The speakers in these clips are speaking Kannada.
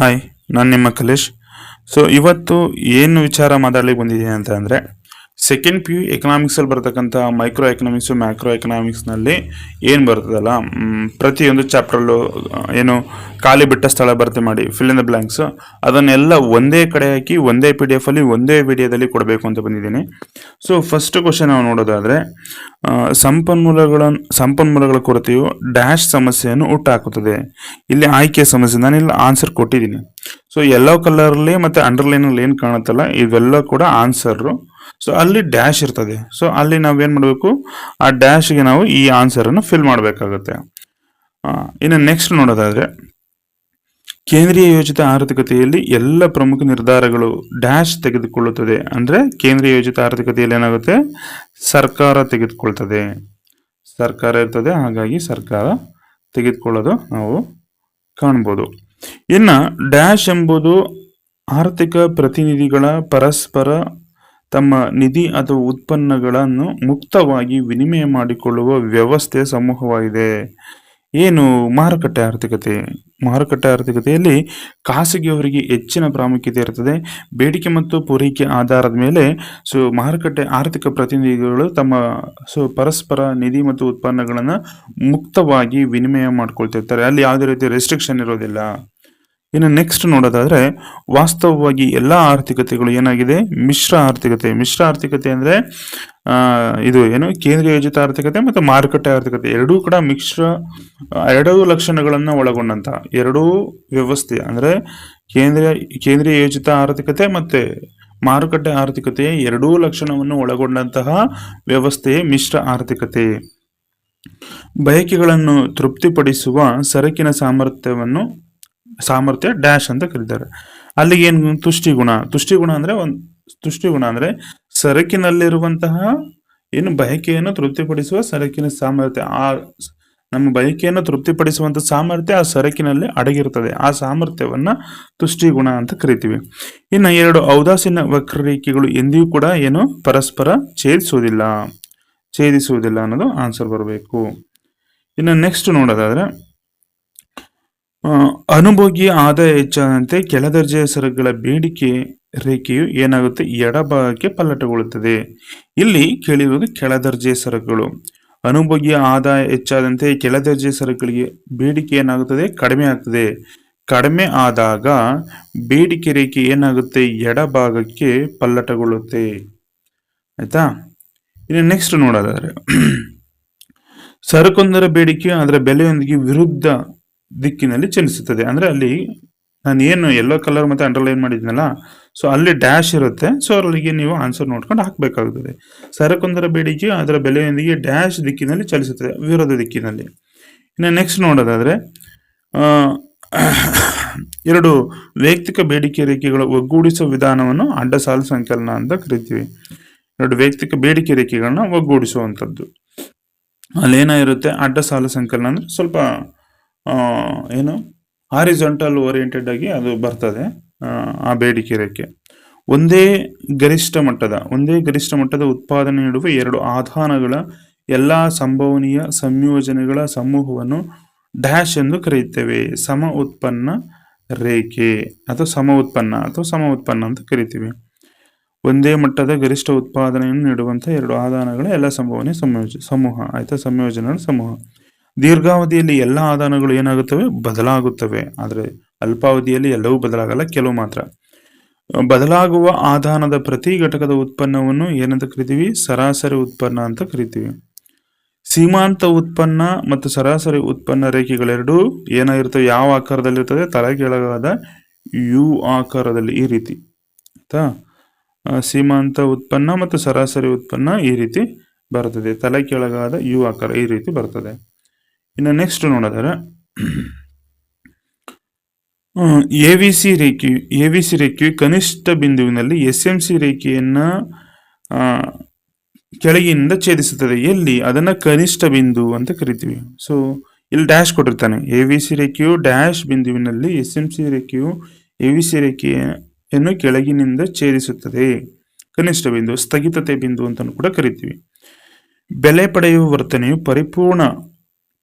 ಹಾಯ್ ನಾನು ನಿಮ್ಮ ಕಲೇಶ್. ಸೊ ಇವತ್ತು ಏನು ವಿಚಾರ ಮಾತಾಡಲಿಕ್ಕೆ ಬಂದಿದ್ದೀನಿ ಅಂತ ಅಂದರೆ ಸೆಕೆಂಡ್ ಪಿ ಯು ಎಕನಾಮಿಕ್ಸಲ್ಲಿ ಬರ್ತಕ್ಕಂಥ ಮೈಕ್ರೋ ಎಕನಾಮಿಕ್ಸು ಮ್ಯಾಕ್ರೋ ಎಕನಾಮಿಕ್ಸ್ನಲ್ಲಿ ಏನು ಬರ್ತದಲ್ಲ ಪ್ರತಿಯೊಂದು ಚಾಪ್ಟ್ರಲ್ಲೂ ಏನು ಖಾಲಿ ಬಿಟ್ಟ ಸ್ಥಳ ಭರ್ತಿ ಮಾಡಿ ಫಿಲ್ ಇನ್ ದ ಬ್ಲ್ಯಾಂಕ್ಸ್ ಅದನ್ನೆಲ್ಲ ಒಂದೇ ಕಡೆ ಹಾಕಿ, ಒಂದೇ ಪಿ ಡಿ ಎಫಲ್ಲಿ ಒಂದೇ ವಿಡಿಯೋದಲ್ಲಿ ಕೊಡಬೇಕು ಅಂತ ಬಂದಿದ್ದೀನಿ. ಸೊ ಫಸ್ಟ್ ಕ್ವಶನ್ ನಾವು ನೋಡೋದಾದರೆ ಸಂಪನ್ಮೂಲಗಳ ಸಂಪನ್ಮೂಲಗಳ ಕೊರತೆಯು ಡ್ಯಾಶ್ ಸಮಸ್ಯೆಯನ್ನು ಹುಟ್ಟಾಕುತ್ತದೆ. ಇಲ್ಲಿ ಆಯ್ಕೆ ಸಮಸ್ಯೆ ನಾನು ಇಲ್ಲಿ ಆನ್ಸರ್ ಕೊಟ್ಟಿದ್ದೀನಿ ಸೊ ಎಲ್ಲೋ ಕಲರಲ್ಲಿ ಮತ್ತು ಅಂಡರ್ಲೈನಲ್ಲಿ ಏನು ಕಾಣುತ್ತಲ್ಲ, ಇವೆಲ್ಲ ಕೂಡ ಆನ್ಸರ್ ಸೊ ಅಲ್ಲಿ ಡ್ಯಾಶ್ ಇರ್ತದೆ. ಸೊ ಅಲ್ಲಿ ನಾವು ಏನು ಮಾಡಬೇಕು? ಆ ಡ್ಯಾಶ್ಗೆ ನಾವು ಈ ಆನ್ಸರ್ ಅನ್ನು ಫಿಲ್ ಮಾಡಬೇಕಾಗುತ್ತೆ. ಇನ್ನು ನೆಕ್ಸ್ಟ್ ನೋಡೋದಾದ್ರೆ, ಕೇಂದ್ರೀಯ ಯೋಜಿತ ಆರ್ಥಿಕತೆಯಲ್ಲಿ ಎಲ್ಲ ಪ್ರಮುಖ ನಿರ್ಧಾರಗಳು ಡ್ಯಾಶ್ ತೆಗೆದುಕೊಳ್ಳುತ್ತದೆ. ಅಂದ್ರೆ ಕೇಂದ್ರೀಯ ಯೋಜಿತ ಆರ್ಥಿಕತೆಯಲ್ಲಿ ಏನಾಗುತ್ತೆ? ಸರ್ಕಾರ ತೆಗೆದುಕೊಳ್ತದೆ. ಸರ್ಕಾರ ಇರ್ತದೆ, ಹಾಗಾಗಿ ಸರ್ಕಾರ ತೆಗೆದುಕೊಳ್ಳೋದು ನಾವು ಕಾಣ್ಬೋದು. ಇನ್ನ ಡ್ಯಾಶ್ ಎಂಬುದು ಆರ್ಥಿಕ ಪ್ರತಿನಿಧಿಗಳ ಪರಸ್ಪರ ತಮ್ಮ ನಿಧಿ ಅಥವಾ ಉತ್ಪನ್ನಗಳನ್ನು ಮುಕ್ತವಾಗಿ ವಿನಿಮಯ ಮಾಡಿಕೊಳ್ಳುವ ವ್ಯವಸ್ಥೆ ಸಮೂಹವಾಗಿದೆ. ಏನು? ಮಾರುಕಟ್ಟೆ ಆರ್ಥಿಕತೆ. ಮಾರುಕಟ್ಟೆ ಆರ್ಥಿಕತೆಯಲ್ಲಿ ಖಾಸಗಿಯವರಿಗೆ ಹೆಚ್ಚಿನ ಪ್ರಾಮುಖ್ಯತೆ ಇರುತ್ತದೆ ಬೇಡಿಕೆ ಮತ್ತು ಪೂರೈಕೆ ಆಧಾರದ ಮೇಲೆ ಸೊ ಮಾರುಕಟ್ಟೆ ಆರ್ಥಿಕ ಪ್ರತಿನಿಧಿಗಳು ತಮ್ಮ ಸೊ ಪರಸ್ಪರ ನಿಧಿ ಮತ್ತು ಉತ್ಪನ್ನಗಳನ್ನು ಮುಕ್ತವಾಗಿ ವಿನಿಮಯ ಮಾಡ್ಕೊಳ್ತಿರ್ತಾರೆ ಅಲ್ಲಿ ಯಾವುದೇ ರೀತಿ ರೆಸ್ಟ್ರಿಕ್ಷನ್ ಇರೋದಿಲ್ಲ. ಇನ್ನು ನೆಕ್ಸ್ಟ್ ನೋಡೋದಾದ್ರೆ ವಾಸ್ತವವಾಗಿ ಎಲ್ಲ ಆರ್ಥಿಕತೆಗಳು ಏನಾಗಿದೆ? ಮಿಶ್ರ ಆರ್ಥಿಕತೆ. ಮಿಶ್ರ ಆರ್ಥಿಕತೆ ಅಂದ್ರೆ ಇದು ಏನು? ಕೇಂದ್ರ ಯೋಜಿತ ಆರ್ಥಿಕತೆ ಮತ್ತು ಮಾರುಕಟ್ಟೆ ಆರ್ಥಿಕತೆ. ಎರಡೂ ಕೂಡ ಮಿಶ್ರ, ಎರಡೂ ಲಕ್ಷಣಗಳನ್ನು ಒಳಗೊಂಡಂತ ಎರಡೂ ವ್ಯವಸ್ಥೆ ಅಂದ್ರೆ ಕೇಂದ್ರೀಯ ಯೋಜಿತ ಆರ್ಥಿಕತೆ ಮತ್ತೆ ಮಾರುಕಟ್ಟೆ ಆರ್ಥಿಕತೆ ಎರಡೂ ಲಕ್ಷಣವನ್ನು ಒಳಗೊಂಡಂತಹ ವ್ಯವಸ್ಥೆಯೇ ಮಿಶ್ರ ಆರ್ಥಿಕತೆ. ಬಯಕೆಗಳನ್ನು ತೃಪ್ತಿಪಡಿಸುವ ಸರಕಿನ ಸಾಮರ್ಥ್ಯವನ್ನು ಸಾಮರ್ಥ್ಯ ಡ್ಯಾಶ್ ಅಂತ ಕರೀತಾರೆ. ಅಲ್ಲಿಗೆ ಏನು ತುಷ್ಟಿಗುಣ ತುಷ್ಟಿಗುಣ ಅಂದ್ರೆ ಒಂದು ತುಷ್ಟಿಗುಣ ಅಂದ್ರೆ ಸರಕಿನಲ್ಲಿರುವಂತಹ ಏನು ಬಯಕೆಯನ್ನು ತೃಪ್ತಿಪಡಿಸುವ ಸರಕಿನ ಸಾಮರ್ಥ್ಯ. ಆ ನಮ್ಮ ಬಯಕೆಯನ್ನು ತೃಪ್ತಿಪಡಿಸುವಂತ ಸಾಮರ್ಥ್ಯ ಆ ಸರಕಿನಲ್ಲಿ ಅಡಗಿರುತ್ತದೆ. ಆ ಸಾಮರ್ಥ್ಯವನ್ನ ತುಷ್ಟಿಗುಣ ಅಂತ ಕರಿತೀವಿ. ಇನ್ನು ಎರಡು, ಔದಾಸೀನ ವಕ್ರರೇಖೆಗಳು ಎಂದಿಗೂ ಕೂಡ ಏನು ಪರಸ್ಪರ ಛೇದಿಸುವುದಿಲ್ಲ. ಛೇದಿಸುವುದಿಲ್ಲ ಅನ್ನೋದು ಆನ್ಸರ್ ಬರಬೇಕು. ಇನ್ನು ನೆಕ್ಸ್ಟ್ ನೋಡೋದಾದ್ರೆ ಅನುಭೋಗಿ ಆದಾಯ ಹೆಚ್ಚಾದಂತೆ ಕೆಳದರ್ಜೆಯ ಸರಕುಗಳ ಬೇಡಿಕೆ ರೇಖೆಯು ಏನಾಗುತ್ತೆ? ಎಡಭಾಗಕ್ಕೆ ಪಲ್ಲಟಗೊಳ್ಳುತ್ತದೆ. ಇಲ್ಲಿ ಕೇಳಿರುವುದು ಕೆಳದರ್ಜೆಯ ಸರಕುಗಳು. ಅನುಭೋಗಿಯ ಆದಾಯ ಹೆಚ್ಚಾದಂತೆ ಕೆಳದರ್ಜೆಯ ಸರಕುಗಳಿಗೆ ಬೇಡಿಕೆ ಏನಾಗುತ್ತದೆ? ಕಡಿಮೆ ಆಗ್ತದೆ. ಕಡಿಮೆ ಆದಾಗ ಬೇಡಿಕೆ ರೇಖೆ ಏನಾಗುತ್ತೆ? ಎಡಭಾಗಕ್ಕೆ ಪಲ್ಲಟಗೊಳ್ಳುತ್ತೆ. ಆಯ್ತಾ? ಇನ್ನು ನೆಕ್ಸ್ಟ್ ನೋಡೋದಾದ್ರೆ, ಸರಕೊಂದರ ಬೇಡಿಕೆ, ಅದರ ಬೆಲೆಯೊಂದಿಗೆ ವಿರುದ್ಧ ದಿಕ್ಕಿನಲ್ಲಿ ಚಲಿಸುತ್ತದೆ. ಅಂದ್ರೆ ಅಲ್ಲಿ ನಾನು ಏನು ಯೆಲ್ಲೋ ಕಲರ್ ಮತ್ತೆ ಅಂಡರ್ಲೈನ್ ಮಾಡಿದ್ನಲ್ಲ ಸೊ ಅಲ್ಲಿ ಡ್ಯಾಶ್ ಇರುತ್ತೆ. ಸೊ ಅಲ್ಲಿಗೆ ನೀವು ಆನ್ಸರ್ ನೋಡ್ಕೊಂಡು ಹಾಕಬೇಕಾಗುತ್ತದೆ ಸರಕೊಂದರ ಬೇಡಿಕೆ, ಅದರ ಬೆಲೆಯೊಂದಿಗೆ ಡ್ಯಾಶ್ ದಿಕ್ಕಿನಲ್ಲಿ ಚಲಿಸುತ್ತದೆ, ವಿರೋಧ ದಿಕ್ಕಿನಲ್ಲಿ. ಇನ್ನು ನೆಕ್ಸ್ಟ್ ನೋಡೋದಾದ್ರೆ ಎರಡು ವೈಯಕ್ತಿಕ ಬೇಡಿಕೆ ರೇಖೆಗಳ ಒಗ್ಗೂಡಿಸುವ ವಿಧಾನವನ್ನು ಅಡ್ಡ ಸಾಲು ಸಂಕಲನ ಅಂತ ಕರಿತೀವಿ. ಎರಡು ವೈಯಕ್ತಿಕ ಬೇಡಿಕೆ ರೇಖೆಗಳನ್ನ ಒಗ್ಗೂಡಿಸುವಂಥದ್ದು. ಅಲ್ಲೇನಾಗಿರುತ್ತೆ ಅಡ್ಡ ಸಾಲು ಸಂಕಲನ ಸ್ವಲ್ಪ ಏನು ಹಾರಿಜಾಂಟಲ್ ಓರಿಯೆಂಟೆಡ್ ಆಗಿ ಅದು ಬರ್ತದೆ ಆ, ಬೇಡಿಕೆ ರೇಖೆ ಒಂದೇ ಗರಿಷ್ಠ ಮಟ್ಟದ ಒಂದೇ ಗರಿಷ್ಠ ಮಟ್ಟದ ಉತ್ಪಾದನೆ ನೀಡುವ ಎರಡು ಆಧಾನಗಳ ಎಲ್ಲ ಸಂಭವನೀಯ ಸಂಯೋಜನೆಗಳ ಸಮೂಹವನ್ನು ಡ್ಯಾಶ್ ಎಂದು ಕರೆಯುತ್ತೇವೆ. ಸಮ ಉತ್ಪನ್ನ ರೇಖೆ ಅಥವಾ ಸಮ ಉತ್ಪನ್ನ ಅಥವಾ ಸಮ ಉತ್ಪನ್ನ ಅಂತ ಕರಿತೀವಿ. ಒಂದೇ ಮಟ್ಟದ ಗರಿಷ್ಠ ಉತ್ಪಾದನೆಯನ್ನು ನೀಡುವಂಥ ಎರಡು ಆಧಾನಗಳ ಎಲ್ಲ ಸಂಭವನೀಯ ಸಂಯೋಜ ಸಮೂಹ ಆಯಿತಾ ಸಂಯೋಜನೆಗಳ ಸಮೂಹ. ದೀರ್ಘಾವಧಿಯಲ್ಲಿ ಎಲ್ಲ ಆದಾನಗಳು ಏನಾಗುತ್ತವೆ? ಬದಲಾಗುತ್ತವೆ. ಆದರೆ ಅಲ್ಪಾವಧಿಯಲ್ಲಿ ಎಲ್ಲವೂ ಬದಲಾಗಲ್ಲ, ಕೆಲವು ಮಾತ್ರ. ಬದಲಾಗುವ ಆದಾನದ ಪ್ರತಿ ಘಟಕದ ಉತ್ಪನ್ನವನ್ನು ಏನಂತ ಕರಿತೀವಿ? ಸರಾಸರಿ ಉತ್ಪನ್ನ ಅಂತ ಕರಿತೀವಿ. ಸೀಮಾಂತ ಉತ್ಪನ್ನ ಮತ್ತು ಸರಾಸರಿ ಉತ್ಪನ್ನ ರೇಖೆಗಳೆರಡೂ ಏನಾಗಿರ್ತವೆ? ಯಾವ ಆಕಾರದಲ್ಲಿರ್ತದೆ? ತಲೆ ಕೆಳಗಾದ ಯು ಆಕಾರದಲ್ಲಿ ಈ ರೀತಿ. ಆಯ್ತಾ? ಸೀಮಾಂತ ಉತ್ಪನ್ನ ಮತ್ತು ಸರಾಸರಿ ಉತ್ಪನ್ನ ಈ ರೀತಿ ಬರ್ತದೆ. ತಲೆ ಕೆಳಗಾದ ಯು ಆಕಾರ ಈ ರೀತಿ ಬರ್ತದೆ. ಇನ್ನು ನೆಕ್ಸ್ಟ್ ನೋಡೋದಾದ್ರೆ ಎ ವಿ ಸಿ ರೇಖೆ ಎ ವಿ ಸಿ ರೇಖೆಯು ಕನಿಷ್ಠ ಬಿಂದುವಿನಲ್ಲಿ ಎಸ್ ಎಂ ಸಿ ರೇಖೆಯನ್ನು ಕೆಳಗಿನಿಂದ ಛೇದಿಸುತ್ತದೆ. ಎಲ್ಲಿ? ಅದನ್ನು ಕನಿಷ್ಠ ಬಿಂದು ಅಂತ ಕರಿತೀವಿ. ಸೊ ಇಲ್ಲಿ ಡ್ಯಾಶ್ ಕೊಟ್ಟಿರ್ತಾನೆ. ಎ ವಿ ಸಿ ರೇಖೆಯು ಡ್ಯಾಶ್ ಬಿಂದುವಿನಲ್ಲಿ ಎಸ್ ಎಂ ಸಿ ರೇಖೆಯು ಎ ವಿ ಸಿ ರೇಖೆಯನ್ನು ಕೆಳಗಿನಿಂದ ಛೇದಿಸುತ್ತದೆ. ಕನಿಷ್ಠ ಬಿಂದು, ಸ್ಥಗಿತತೆ ಬಿಂದು ಅಂತ ಕೂಡ ಕರಿತೀವಿ. ಬೆಲೆ ಪಡೆಯುವ ವರ್ತನೆಯು ಪರಿಪೂರ್ಣ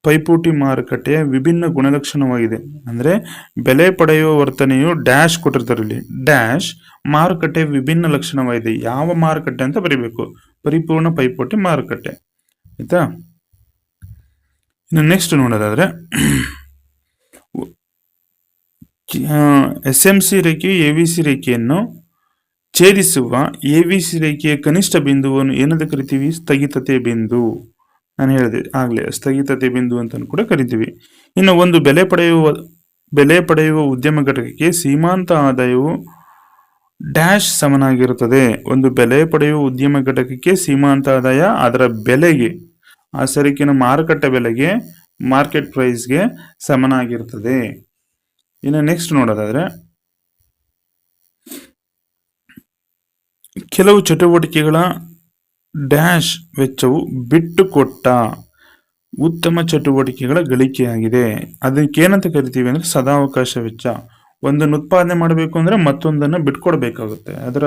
ಪೈಪೋಟಿ ಮಾರುಕಟ್ಟೆಯ ವಿಭಿನ್ನ ಗುಣಲಕ್ಷಣವಾಗಿದೆ. ಅಂದರೆ ಬೆಲೆ ಪಡೆಯುವ ವರ್ತನೆಯು ಡ್ಯಾಶ್ ಕೊಟ್ಟಿರ್ತಾರೆ ಇಲ್ಲಿ. ಡ್ಯಾಶ್ ಮಾರುಕಟ್ಟೆಯ ವಿಭಿನ್ನ ಲಕ್ಷಣವಾಗಿದೆ. ಯಾವ ಮಾರುಕಟ್ಟೆ ಅಂತ ಬರೀಬೇಕು. ಪರಿಪೂರ್ಣ ಪೈಪೋಟಿ ಮಾರುಕಟ್ಟೆ. ಆಯ್ತಾ? ಇನ್ನು ನೆಕ್ಸ್ಟ್ ನೋಡೋದಾದ್ರೆ ಎಸ್ ಎಂ ಸಿ ರೇಖೆ ಎ ವಿ ಸಿ ರೇಖೆಯನ್ನು ಛೇದಿಸುವ ಎ ವಿ ಸಿ ರೇಖೆಯ ಕನಿಷ್ಠ ಬಿಂದುವನ್ನು ಏನಂತ ಕರಿತೀವಿ? ಸ್ಥಗಿತತೆ ಬಿಂದು. ನಾನು ಹೇಳಿದೆ, ಆಗಲೇ ಸ್ಥಗಿತತೆ ಬಿಂದು ಅಂತ ಕೂಡ ಕರಿತೀವಿ. ಇನ್ನು ಒಂದು ಬೆಲೆ ಪಡೆಯುವ ಬೆಲೆ ಪಡೆಯುವ ಉದ್ಯಮ ಘಟಕಕ್ಕೆ ಸೀಮಾಂತ ಆದಾಯವು ಡ್ಯಾಶ್ ಸಮನಾಗಿರುತ್ತದೆ. ಒಂದು ಬೆಲೆ ಪಡೆಯುವ ಉದ್ಯಮ ಘಟಕಕ್ಕೆ ಸೀಮಾಂತ ಆದಾಯ, ಅದರ ಬೆಲೆಗೆ, ಆ ಸರಕಿನ ಮಾರುಕಟ್ಟೆ ಬೆಲೆಗೆ, ಮಾರ್ಕೆಟ್ ಪ್ರೈಸ್ಗೆ ಸಮನಾಗಿರುತ್ತದೆ. ಇನ್ನು ನೆಕ್ಸ್ಟ್ ನೋಡೋದಾದ್ರೆ, ಕೆಲವು ಚಟುವಟಿಕೆಗಳ ಡ್ಯಾಶ್ ವೆಚ್ಚವು ಬಿಟ್ಟುಕೊಟ್ಟ ಉತ್ತಮ ಚಟುವಟಿಕೆಗಳ ಗಳಿಕೆಯಾಗಿದೆ. ಅದಕ್ಕೆ ಏನಂತ ಕರಿತೀವಿ ಅಂದ್ರೆ ಸದಾವಕಾಶ ವೆಚ್ಚ. ಒಂದನ್ನು ಉತ್ಪಾದನೆ ಮಾಡಬೇಕು ಅಂದ್ರೆ ಮತ್ತೊಂದನ್ನು ಬಿಟ್ಕೊಡ್ಬೇಕಾಗುತ್ತೆ. ಅದರ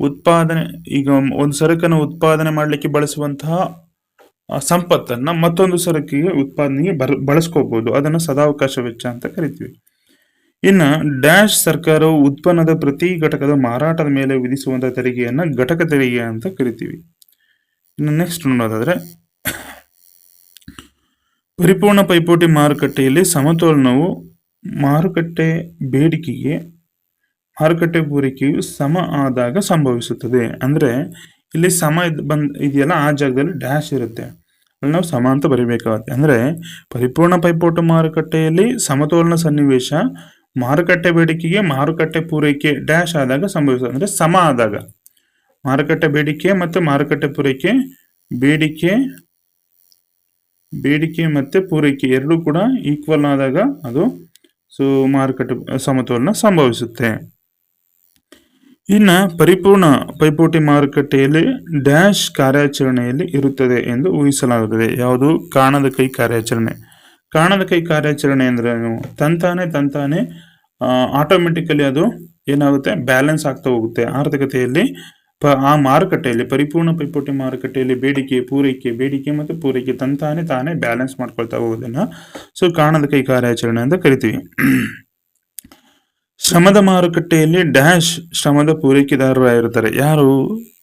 ಉತ್ಪಾದನೆ, ಈಗ ಒಂದು ಸರಕನ್ನು ಉತ್ಪಾದನೆ ಮಾಡಲಿಕ್ಕೆ ಬಳಸುವಂತಹ ಸಂಪತ್ತನ್ನು ಮತ್ತೊಂದು ಸರಕಿಗೆ, ಉತ್ಪಾದನೆಗೆ ಬರ್ ಬಳಸ್ಕೋಬಹುದು ಅದನ್ನು ಸದಾವಕಾಶ ವೆಚ್ಚ ಅಂತ ಕರಿತೀವಿ. ಇನ್ನು ಡ್ಯಾಶ್ ಸರ್ಕಾರವು ಉತ್ಪನ್ನದ ಪ್ರತಿ ಘಟಕದ ಮಾರಾಟದ ಮೇಲೆ ವಿಧಿಸುವಂತಹ ತೆರಿಗೆಯನ್ನು ಘಟಕ ತೆರಿಗೆ ಅಂತ ಕರಿತೀವಿ. ನೆಕ್ಸ್ಟ್ ನೋಡೋದಾದ್ರೆ, ಪರಿಪೂರ್ಣ ಪೈಪೋಟಿ ಮಾರುಕಟ್ಟೆಯಲ್ಲಿ ಸಮತೋಲನವು ಮಾರುಕಟ್ಟೆ ಬೇಡಿಕೆಗೆ, ಮಾರುಕಟ್ಟೆ ಪೂರೈಕೆಯು ಸಮ ಆದಾಗ ಸಂಭವಿಸುತ್ತದೆ. ಅಂದರೆ ಇಲ್ಲಿ ಸಮ ಬಂದ್ ಇದೆಯಲ್ಲ, ಆ ಜಾಗದಲ್ಲಿ ಡ್ಯಾಶ್ ಇರುತ್ತೆ. ಅಲ್ಲಿ ನಾವು ಸಮ ಅಂತ ಬರಿಬೇಕಾಗುತ್ತೆ. ಅಂದರೆ ಪರಿಪೂರ್ಣ ಪೈಪೋಟಿ ಮಾರುಕಟ್ಟೆಯಲ್ಲಿ ಸಮತೋಲನ ಸನ್ನಿವೇಶ ಮಾರುಕಟ್ಟೆ ಬೇಡಿಕೆಗೆ ಮಾರುಕಟ್ಟೆ ಪೂರೈಕೆ ಡ್ಯಾಶ್ ಆದಾಗ ಸಂಭವಿಸುತ್ತದೆ. ಅಂದರೆ ಸಮ ಆದಾಗ. ಮಾರುಕಟ್ಟೆ ಬೇಡಿಕೆ ಮತ್ತು ಮಾರುಕಟ್ಟೆ ಪೂರೈಕೆ, ಬೇಡಿಕೆ ಬೇಡಿಕೆ ಮತ್ತೆ ಪೂರೈಕೆ ಎರಡೂ ಕೂಡ ಈಕ್ವಲ್ ಆದಾಗ ಅದು ಸೊ, ಮಾರುಕಟ್ಟೆ, ಸಮತೋಲನ ಸಂಭವಿಸುತ್ತೆ. ಇನ್ನು ಪರಿಪೂರ್ಣ ಪೈಪೋಟಿ ಮಾರುಕಟ್ಟೆಯಲ್ಲಿ ಡ್ಯಾಶ್ ಕಾರ್ಯಾಚರಣೆಯಲ್ಲಿ ಇರುತ್ತದೆ ಎಂದು ಊಹಿಸಲಾಗುತ್ತದೆ. ಯಾವುದು? ಕಾಣದ ಕೈ ಕಾರ್ಯಾಚರಣೆ. ಕಾಣದ ಕೈ ಕಾರ್ಯಾಚರಣೆ ಅಂದ್ರೆ? ತಂತಾನೆ ತಂತಾನೆ ಆಟೋಮೆಟಿಕಲಿ ಅದು ಏನಾಗುತ್ತೆ? ಬ್ಯಾಲೆನ್ಸ್ ಆಗ್ತಾ ಹೋಗುತ್ತೆ. ಆರ್ಥಿಕತೆಯಲ್ಲಿ ಆ ಮಾರುಕಟ್ಟೆಯಲ್ಲಿ, ಪರಿಪೂರ್ಣ ಪೈಪೋಟಿ ಮಾರುಕಟ್ಟೆಯಲ್ಲಿ ಬೇಡಿಕೆ, ಪೂರೈಕೆ, ಬೇಡಿಕೆ ಮತ್ತು ಪೂರೈಕೆ ತಂತಾನೆ ತಾನೇ ಬ್ಯಾಲೆನ್ಸ್ ಮಾಡ್ಕೊಳ್ತಾ ಹೋಗೋದನ್ನ ಸೊ ಕಾಣದ ಕೈ ಕಾರ್ಯಾಚರಣೆ ಅಂತ ಕರಿತೀವಿ. ಶ್ರಮದ ಮಾರುಕಟ್ಟೆಯಲ್ಲಿ ಡ್ಯಾಶ್ ಶ್ರಮದ ಪೂರೈಕೆದಾರರಾಗಿರ್ತಾರೆ ಯಾರು?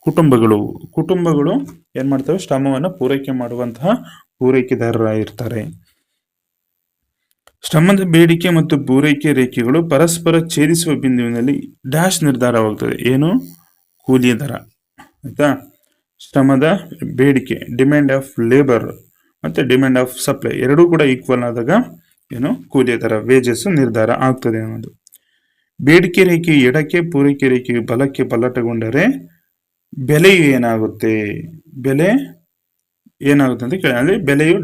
ಕುಟುಂಬಗಳು. ಕುಟುಂಬಗಳು ಏನ್ ಮಾಡ್ತವೆ? ಶ್ರಮವನ್ನು ಪೂರೈಕೆ ಮಾಡುವಂತಹ ಪೂರೈಕೆದಾರರಾಗಿರ್ತಾರೆ ಶ್ರಮದ ಬೇಡಿಕೆ ಮತ್ತು ಪೂರೈಕೆ ರೇಖೆಗಳು ಪರಸ್ಪರ ಛೇದಿಸುವ ಬಿಂದುವಿನಲ್ಲಿ ಡ್ಯಾಶ್ ನಿರ್ಧಾರವಾಗುತ್ತದೆ ಏನು? ಕೂಲಿಯ ದರ, ಆಯ್ತಾ? ಶ್ರಮದ ಬೇಡಿಕೆ ಡಿಮ್ಯಾಂಡ್ ಆಫ್ ಲೇಬರ್ ಮತ್ತೆ ಡಿಮ್ಯಾಂಡ್ ಆಫ್ ಸಪ್ಲೈ ಎರಡೂ ಕೂಡ ಈಕ್ವಲ್ ಆದಾಗ ಏನು? ಕೂಲಿ ದರ ವೇಜಸ್ ನಿರ್ಧಾರ ಆಗ್ತದೆ ಅನ್ನೋದು. ಬೇಡಿಕೆ ರೇಖೆ, ಎಡಕ್ಕೆ, ಪೂರೈಕೆ ರೇಖೆ, ಬಲಕ್ಕೆ ಪಲ್ಲಟಗೊಂಡರೆ ಬೆಲೆಯು ಏನಾಗುತ್ತೆ? ಬೆಲೆ ಏನಾಗುತ್ತೆ ಅಂತ ಕೇಳಿ, ಅಲ್ಲಿ ಬೆಲೆಯು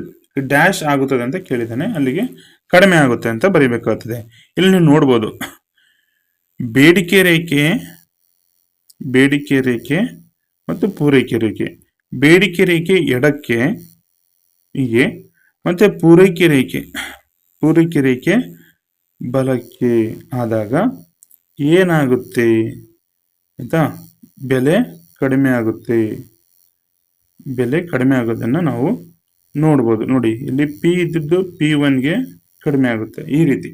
ಡ್ಯಾಶ್ ಆಗುತ್ತದೆ ಅಂತ ಕೇಳಿದ್ದಾನೆ. ಅಲ್ಲಿಗೆ ಕಡಿಮೆ ಆಗುತ್ತೆ ಅಂತ ಬರಿಬೇಕಾಗ್ತದೆ. ಇಲ್ಲಿ ನೀವು ನೋಡ್ಬೋದು. ಬೇಡಿಕೆ ರೇಖೆ ಬೇಡಿಕೆ ರೇಖೆ ಮತ್ತು ಪೂರೈಕೆ ರೇಖೆ. ಬೇಡಿಕೆ ರೇಖೆ ಎಡಕ್ಕೆ ಹೀಗೆ, ಮತ್ತೆ ಪೂರೈಕೆ ರೇಖೆ. ಪೂರೈಕೆ ರೇಖೆ ಬಲಕ್ಕೆ ಆದಾಗ ಏನಾಗುತ್ತೆ? ಆಯಿತಾ? ಬೆಲೆ ಕಡಿಮೆ ಆಗುತ್ತೆ. ಬೆಲೆ ಕಡಿಮೆ ಆಗೋದನ್ನು ನಾವು ನೋಡ್ಬೋದು. ನೋಡಿ, ಇಲ್ಲಿ ಪಿ ಇದ್ದಿದ್ದು ಪಿ ಒನ್ಗೆ ಕಡಿಮೆ ಆಗುತ್ತೆ. ಈ ರೀತಿ.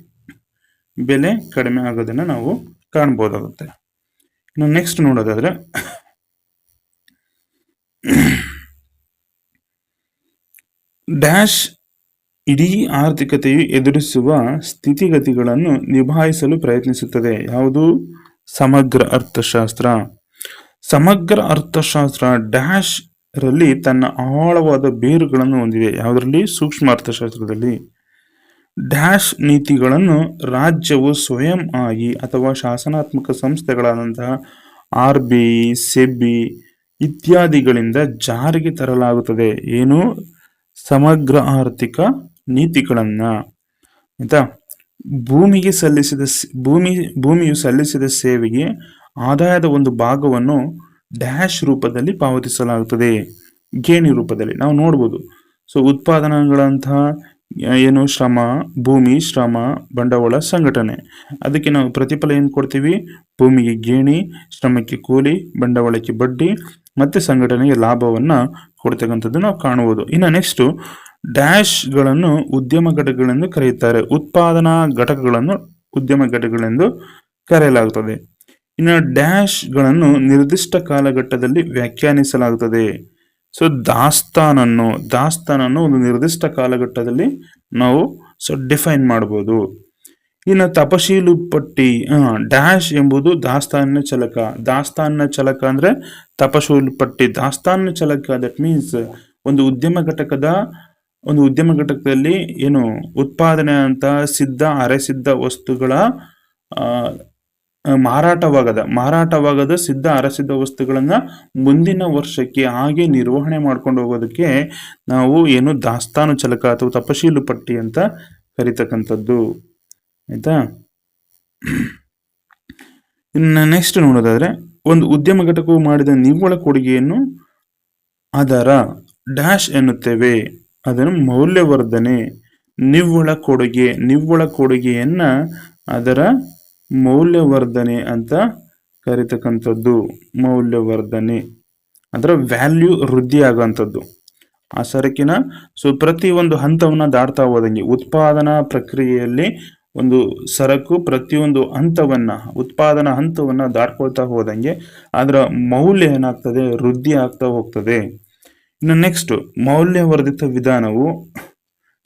ಬೆಲೆ ಕಡಿಮೆ ಆಗೋದನ್ನು ನಾವು ಕಾಣ್ಬೋದಾಗುತ್ತೆ. ಇನ್ನು ನೆಕ್ಸ್ಟ್ ನೋಡೋದಾದ್ರೆ ಡ್ಯಾಶ್ ಇಡೀ ಆರ್ಥಿಕತೆಯು ಎದುರಿಸುವ ಸ್ಥಿತಿಗತಿಗಳನ್ನು ನಿಭಾಯಿಸಲು ಪ್ರಯತ್ನಿಸುತ್ತದೆ. ಯಾವುದು? ಸಮಗ್ರ ಅರ್ಥಶಾಸ್ತ್ರ. ಸಮಗ್ರ ಅರ್ಥಶಾಸ್ತ್ರ ಡ್ಯಾಶ್ ರಲ್ಲಿ ತನ್ನ ಆಳವಾದ ಬೇರುಗಳನ್ನು ಹೊಂದಿದೆ. ಯಾವುದರಲ್ಲಿ? ಸೂಕ್ಷ್ಮ ಅರ್ಥಶಾಸ್ತ್ರದಲ್ಲಿ. ಡ್ಯಾಶ್ ನೀತಿಗಳನ್ನು ರಾಜ್ಯವು ಸ್ವಯಂ ಆಗಿ ಅಥವಾ ಶಾಸನಾತ್ಮಕ ಸಂಸ್ಥೆಗಳಾದಂತಹ ಆರ್ ಬಿ, ಸೆಬಿ ಇತ್ಯಾದಿಗಳಿಂದ ಜಾರಿಗೆ ತರಲಾಗುತ್ತದೆ. ಏನು? ಸಮಗ್ರ ಆರ್ಥಿಕ ನೀತಿಗಳನ್ನ. ಆಯ್ತಾ? ಭೂಮಿಗೆ ಸಲ್ಲಿಸಿದ ಭೂಮಿ, ಭೂಮಿಯು ಸಲ್ಲಿಸಿದ ಸೇವೆಗೆ ಆದಾಯದ ಒಂದು ಭಾಗವನ್ನು ಡ್ಯಾಶ್ ರೂಪದಲ್ಲಿ ಪಾವತಿಸಲಾಗುತ್ತದೆ. ಗೇಣಿ ರೂಪದಲ್ಲಿ. ನಾವು ನೋಡ್ಬೋದು. ಸೊ, ಉತ್ಪಾದನೆಗಳಂತಹ ಏನು ಶ್ರಮ, ಭೂಮಿ, ಶ್ರಮ, ಬಂಡವಾಳ, ಸಂಘಟನೆ. ಅದಕ್ಕೆ ನಾವು ಪ್ರತಿಫಲ ಏನು ಕೊಡ್ತೀವಿ? ಭೂಮಿಗೆ ಗೇಣಿ, ಶ್ರಮಕ್ಕೆ ಕೂಲಿ, ಬಂಡವಾಳಕ್ಕೆ ಬಡ್ಡಿ, ಮತ್ತು ಸಂಘಟನೆಗೆ ಲಾಭವನ್ನು ಕೊಡ್ತಕ್ಕಂಥದ್ದು ನಾವು ಕಾಣಬಹುದು ಇನ್ನು ನೆಕ್ಸ್ಟು ಡ್ಯಾಶ್ಗಳನ್ನು ಉದ್ಯಮ ಘಟಕಗಳೆಂದು ಕರೆಯುತ್ತಾರೆ. ಉತ್ಪಾದನಾ ಘಟಕಗಳನ್ನು ಉದ್ಯಮ ಘಟಕಗಳೆಂದು ಕರೆಯಲಾಗುತ್ತದೆ ಇನ್ನು ಡ್ಯಾಶ್ಗಳನ್ನು ನಿರ್ದಿಷ್ಟ ಕಾಲಘಟ್ಟದಲ್ಲಿ ವ್ಯಾಖ್ಯಾನಿಸಲಾಗುತ್ತದೆ ಸೊ ದಾಸ್ತಾನನ್ನು ದಾಸ್ತಾನನ್ನು ಒಂದು ನಿರ್ದಿಷ್ಟ ಕಾಲಘಟ್ಟದಲ್ಲಿ ನಾವು ಸೊ ಡಿಫೈನ್ ಮಾಡ್ಬೋದು. ಇನ್ನು ತಪಶೀಲು ಪಟ್ಟಿ ಡ್ಯಾಶ್ ಎಂಬುದು ದಾಸ್ತಾನಿನ ಚಲಕ. ದಾಸ್ತಾನಿನ ಚಲಕ ಅಂದ್ರೆ ತಪಶೀಲು ಪಟ್ಟಿ. ದಾಸ್ತಾನಿನ ಚಲಕ ದಟ್ ಮೀನ್ಸ್ ಒಂದು ಉದ್ಯಮ ಘಟಕದ, ಒಂದು ಉದ್ಯಮ ಘಟಕದಲ್ಲಿ ಏನು ಉತ್ಪಾದನೆ ಅಂತ ಸಿದ್ಧ ಅರೆಸಿದ್ಧ ವಸ್ತುಗಳ ಮಾರಾಟವಾಗದ. ಮಾರಾಟವಾಗದ ಸಿದ್ಧ ಅರಸಿದ್ಧ ವಸ್ತುಗಳನ್ನು ಮುಂದಿನ ವರ್ಷಕ್ಕೆ ಹಾಗೆ ನಿರ್ವಹಣೆ ಮಾಡ್ಕೊಂಡು ಹೋಗೋದಕ್ಕೆ ನಾವು ಏನು ದಾಸ್ತಾನು ಚಲಕ ಅಥವಾ ತಪಶೀಲು ಪಟ್ಟಿ ಅಂತ ಕರಿತಕ್ಕಂಥದ್ದು. ಆಯ್ತಾ? ಇನ್ನು ನೆಕ್ಸ್ಟ್ ನೋಡೋದಾದ್ರೆ, ಒಂದು ಉದ್ಯಮ ಘಟಕವು ಮಾಡಿದ ನಿವ್ವಳ ಕೊಡುಗೆಯನ್ನು ಅದರ ಡ್ಯಾಶ್ ಎನ್ನುತ್ತೇವೆ. ಅದನ್ನು ಮೌಲ್ಯವರ್ಧನೆ, ನಿವ್ವಳ ಕೊಡುಗೆ, ನಿವ್ವಳ ಕೊಡುಗೆಯನ್ನ ಅದರ ಮೌಲ್ಯವರ್ಧನೆ ಅಂತ ಕರಿತಕ್ಕಂಥದ್ದು. ಮೌಲ್ಯವರ್ಧನೆ. ಅದರ ವ್ಯಾಲ್ಯೂ ವೃದ್ಧಿ ಆಗುವಂಥದ್ದು. ಆ ಸರಕಿನ ಸೊ ಒಂದು ಹಂತವನ್ನ ದಾಟ್ತಾ ಹೋದಂಗೆ, ಉತ್ಪಾದನಾ ಪ್ರಕ್ರಿಯೆಯಲ್ಲಿ ಒಂದು ಸರಕು ಪ್ರತಿಯೊಂದು ಹಂತವನ್ನು, ಉತ್ಪಾದನಾ ಹಂತವನ್ನು ದಾಟ್ಕೊಳ್ತಾ ಹೋದಂಗೆ, ಅದರ ಮೌಲ್ಯ ಏನಾಗ್ತದೆ? ವೃದ್ಧಿ ಆಗ್ತಾ ಹೋಗ್ತದೆ. ಇನ್ನು ನೆಕ್ಸ್ಟ್ ಮೌಲ್ಯವರ್ಧಿತ ವಿಧಾನವು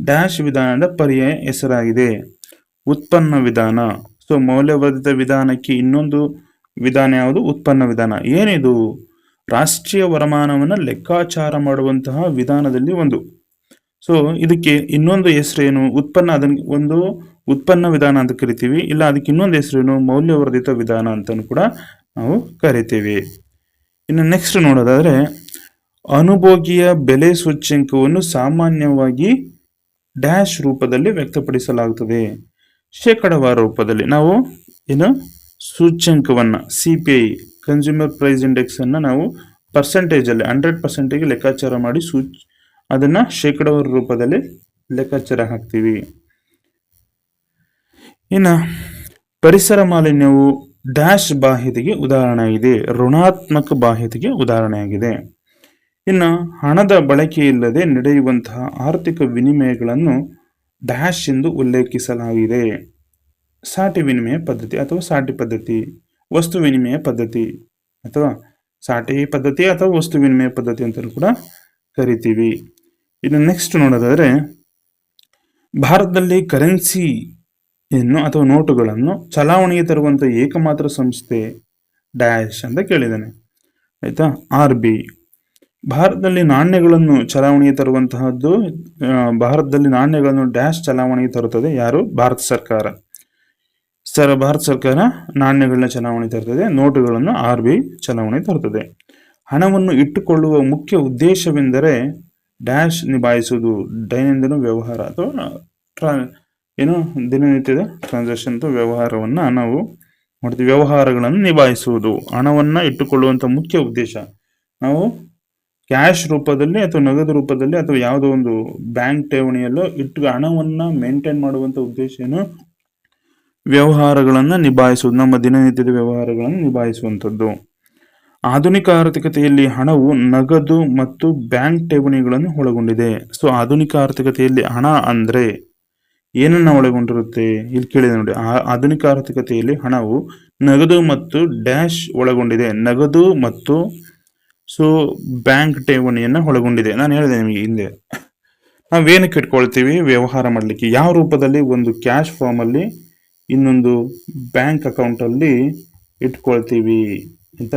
ಡ್ಯಾಶ್ ವಿಧಾನದ ಪರ್ಯಾಯ ಹೆಸರಾಗಿದೆ. ಉತ್ಪನ್ನ ವಿಧಾನ. ಸೊ ಮೌಲ್ಯವರ್ಧಿತ ವಿಧಾನಕ್ಕೆ ಇನ್ನೊಂದು ವಿಧಾನ ಯಾವುದು? ಉತ್ಪನ್ನ ವಿಧಾನ. ಏನಿದು? ರಾಷ್ಟ್ರೀಯ ವರಮಾನವನ್ನು ಲೆಕ್ಕಾಚಾರ ಮಾಡುವಂತಹ ವಿಧಾನದಲ್ಲಿ ಒಂದು. ಸೊ ಇದಕ್ಕೆ ಇನ್ನೊಂದು ಹೆಸರೇನು? ಉತ್ಪನ್ನ ಅದನ್ನು ಒಂದು ಉತ್ಪನ್ನ ವಿಧಾನ ಅಂತ ಕರಿತೀವಿ. ಇಲ್ಲ, ಅದಕ್ಕೆ ಇನ್ನೊಂದು ಹೆಸರೇನು? ಮೌಲ್ಯವರ್ಧಿತ ವಿಧಾನ ಅಂತಲೂ ಕೂಡ ನಾವು ಕರಿತೀವಿ. ಇನ್ನು ನೆಕ್ಸ್ಟ್ ನೋಡೋದಾದ್ರೆ, ಅನುಭೋಗಿಯ ಬೆಲೆ ಸೂಚ್ಯಂಕವನ್ನು ಸಾಮಾನ್ಯವಾಗಿ ಡ್ಯಾಶ್ ರೂಪದಲ್ಲಿ ವ್ಯಕ್ತಪಡಿಸಲಾಗುತ್ತದೆ. ಶೇಕಡವಾರು ರೂಪದಲ್ಲಿ ನಾವು ಏನು ಸೂಚ್ಯಂಕವನ್ನು C P I consumer price ಇಂಡೆಕ್ಸನ್ನು ನಾವು ಪರ್ಸೆಂಟೇಜಲ್ಲಿ ಹಂಡ್ರೆಡ್ ಪರ್ಸೆಂಟಿಗೆ ಲೆಕ್ಕಾಚಾರ ಮಾಡಿ ಸೂಚ್, ಅದನ್ನು ಶೇಕಡವಾರು ರೂಪದಲ್ಲಿ ಲೆಕ್ಕಾಚಾರ ಹಾಕ್ತೀವಿ. ಇನ್ನು ಪರಿಸರ ಮಾಲಿನ್ಯವು ಡ್ಯಾಶ್ ಬಾಹ್ಯತೆಗೆ ಉದಾಹರಣೆಯಾಗಿದೆ ಋಣಾತ್ಮಕ ಬಾಹ್ಯತೆಗೆ ಉದಾಹರಣೆಯಾಗಿದೆ ಇನ್ನು ಹಣದ ಬಳಕೆಯಿಲ್ಲದೆ ನಡೆಯುವಂತಹ ಆರ್ಥಿಕ ವಿನಿಮಯಗಳನ್ನು ಡ್ಯಾಶ್ ಎಂದು ಉಲ್ಲೇಖಿಸಲಾಗಿದೆ. ಸಾಟಿ ವಿನಿಮಯ ಪದ್ಧತಿ ಅಥವಾ ಸಾಟಿ ಪದ್ಧತಿ, ವಸ್ತು ವಿನಿಮಯ ಪದ್ಧತಿ ಅಥವಾ ಸಾಟಿ ಪದ್ಧತಿ ಅಥವಾ ವಸ್ತು ವಿನಿಮಯ ಪದ್ಧತಿ ಅಂತಲೂ ಕೂಡ ಕರಿತೀವಿ. ಇನ್ನು ನೆಕ್ಸ್ಟ್ ನೋಡೋದಾದರೆ, ಭಾರತದಲ್ಲಿ ಕರೆನ್ಸಿಯನ್ನು ಅಥವಾ ನೋಟುಗಳನ್ನು ಚಲಾವಣೆಗೆ ತರುವಂಥ ಏಕಮಾತ್ರ ಸಂಸ್ಥೆ ಡ್ಯಾಶ್ ಅಂತ ಕೇಳಿದ್ದಾನೆ. ಆಯ್ತಾ? ಆರ್ ಬಿ ಭಾರತದಲ್ಲಿ ನಾಣ್ಯಗಳನ್ನು ಚಲಾವಣೆಗೆ ತರುವಂತಹದ್ದು ಭಾರತದಲ್ಲಿ ನಾಣ್ಯಗಳನ್ನು ಡ್ಯಾಶ್ ಚಲಾವಣೆಗೆ ತರುತ್ತದೆ ಯಾರು? ಭಾರತ ಸರ್ಕಾರ. ಸರ್, ಭಾರತ ಸರ್ಕಾರ ನಾಣ್ಯಗಳನ್ನ ಚಲಾವಣೆ ತರುತ್ತದೆ ನೋಟುಗಳನ್ನು ಆರ್ ಬಿ ಚಲಾವಣೆ ತರುತ್ತದೆ ಹಣವನ್ನು ಇಟ್ಟುಕೊಳ್ಳುವ ಮುಖ್ಯ ಉದ್ದೇಶವೆಂದರೆ ಡ್ಯಾಶ್ ನಿಭಾಯಿಸುವುದು, ದೈನಂದಿನ ವ್ಯವಹಾರ ಅಥವಾ ಟ್ರಾ, ಏನು, ದಿನನಿತ್ಯದ ಟ್ರಾನ್ಸಾಕ್ಷನ್ ಅಥವಾ ವ್ಯವಹಾರವನ್ನ ನಾವು ಮಾಡ್ತೀವಿ, ವ್ಯವಹಾರಗಳನ್ನು ನಿಭಾಯಿಸುವುದು, ಹಣವನ್ನು ಇಟ್ಟುಕೊಳ್ಳುವಂಥ ಮುಖ್ಯ ಉದ್ದೇಶ. ನಾವು ಕ್ಯಾಶ್ ರೂಪದಲ್ಲಿ ಅಥವಾ ನಗದು ರೂಪದಲ್ಲಿ ಅಥವಾ ಯಾವುದೋ ಒಂದು ಬ್ಯಾಂಕ್ ಠೇವಣಿಯಲ್ಲೋ ಇಟ್ಟು ಹಣವನ್ನು ಮೇಂಟೈನ್ ಮಾಡುವಂತ ಉದ್ದೇಶ ಏನು? ವ್ಯವಹಾರಗಳನ್ನು ನಿಭಾಯಿಸುವುದು, ನಮ್ಮ ದಿನನಿತ್ಯದ ವ್ಯವಹಾರಗಳನ್ನು ನಿಭಾಯಿಸುವಂಥದ್ದು. ಆಧುನಿಕ ಆರ್ಥಿಕತೆಯಲ್ಲಿ ಹಣವು ನಗದು ಮತ್ತು ಬ್ಯಾಂಕ್ ಠೇವಣಿಗಳನ್ನು ಒಳಗೊಂಡಿದೆ. ಸೊ ಆಧುನಿಕ ಆರ್ಥಿಕತೆಯಲ್ಲಿ ಹಣ ಅಂದ್ರೆ ಏನನ್ನ ಒಳಗೊಂಡಿರುತ್ತೆ? ಇಲ್ಲಿ ಕೇಳಿದೆ ನೋಡಿ. ಆಧುನಿಕ ಆರ್ಥಿಕತೆಯಲ್ಲಿ ಹಣವು ನಗದು ಮತ್ತು ಡ್ಯಾಶ್ ಒಳಗೊಂಡಿದೆ. ನಗದು ಮತ್ತು ಸೊ ಬ್ಯಾಂಕ್ ಠೇವಣಿಯನ್ನು ಒಳಗೊಂಡಿದೆ. ನಾನು ಹೇಳಿದೆ ನಿಮಗೆ ಹಿಂದೆ. ನಾವೇನಕ್ಕೆ ಇಟ್ಕೊಳ್ತೀವಿ? ವ್ಯವಹಾರ ಮಾಡಲಿಕ್ಕೆ. ಯಾವ ರೂಪದಲ್ಲಿ? ಒಂದು ಕ್ಯಾಶ್ ಫಾರ್ಮ್ ಅಲ್ಲಿ ಇನ್ನೊಂದು ಬ್ಯಾಂಕ್ ಅಕೌಂಟ್ ಅಲ್ಲಿ ಇಟ್ಕೊಳ್ತೀವಿ ಅಂತ.